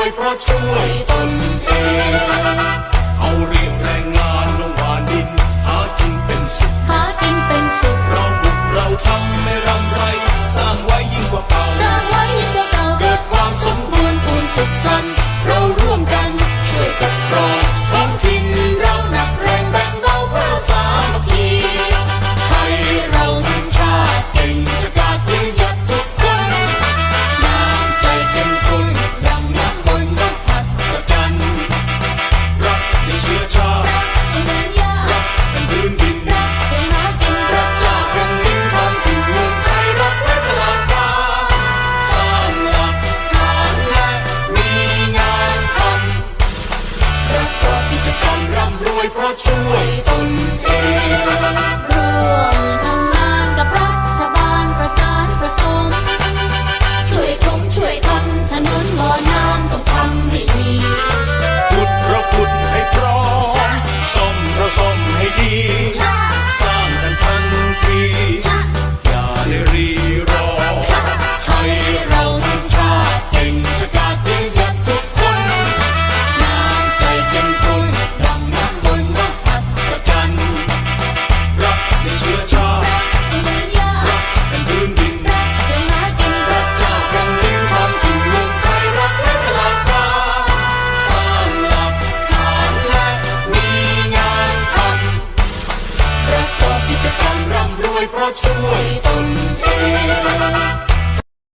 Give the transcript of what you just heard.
วยเพราะช่วยตนเอง เพราะช่วยตนเอง